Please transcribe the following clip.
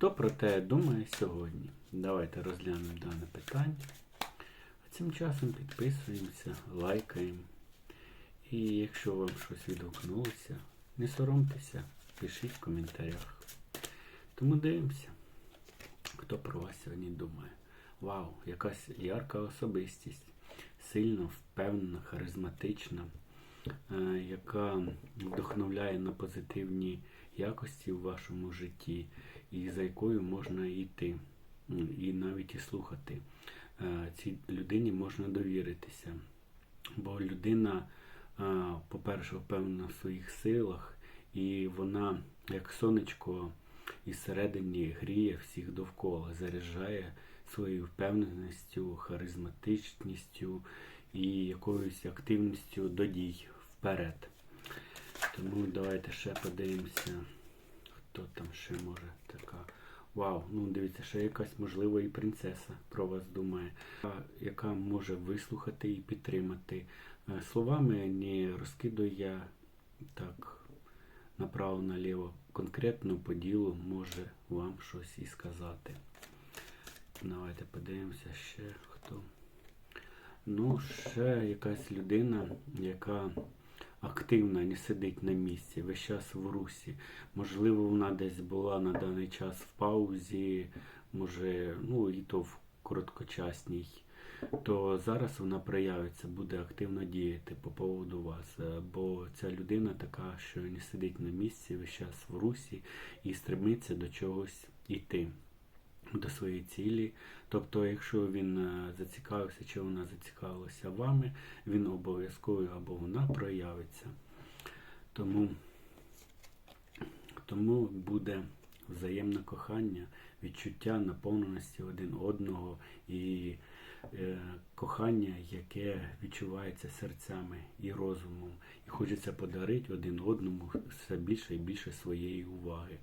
Хто про те думає сьогодні? Давайте розглянемо дане питання. А цим часом підписуємося, лайкаємо. І якщо вам щось відгукнулося, не соромтеся, пишіть в коментарях. Тому дивимося, хто про вас сьогодні думає. Вау, якась ярка особистість, сильно впевнена, харизматична, яка вдохновляє на позитивні якості в вашому житті, і за якою можна йти, і навіть і слухати. Е, Цій людині можна довіритися. Бо людина, е, по-перше, впевнена в своїх силах, і вона, як сонечко, із середині гріє всіх довкола, заряджає своєю впевненістю, харизматичністю і якоюсь активністю до дій вперед. Тому давайте ще подивимося, хто там ще може така. Вау, ну дивіться, ще якась можливо і принцеса про вас думає, яка може вислухати і підтримати. Е, Словами не розкидую я так направо-наліво. Конкретно по ділу може вам щось і сказати. Давайте подивимося ще хто. Ну, ще якась людина, яка активна, не сидить на місці, весь час в русі. Можливо, вона десь була на даний час в паузі, може, ну і то в короткочасній. То зараз вона проявиться, буде активно діяти по поводу вас. Бо ця людина така, що не сидить на місці, весь час в русі і стремиться до чогось йти до своєї цілі. Тобто, якщо він е, зацікавився чи вона зацікавилася вами, він обов'язково або вона проявиться. Тому, тому буде взаємне кохання, відчуття наповненості один одного і е, кохання, яке відчувається серцями і розумом. І хочеться подарити один одному все більше і більше своєї уваги.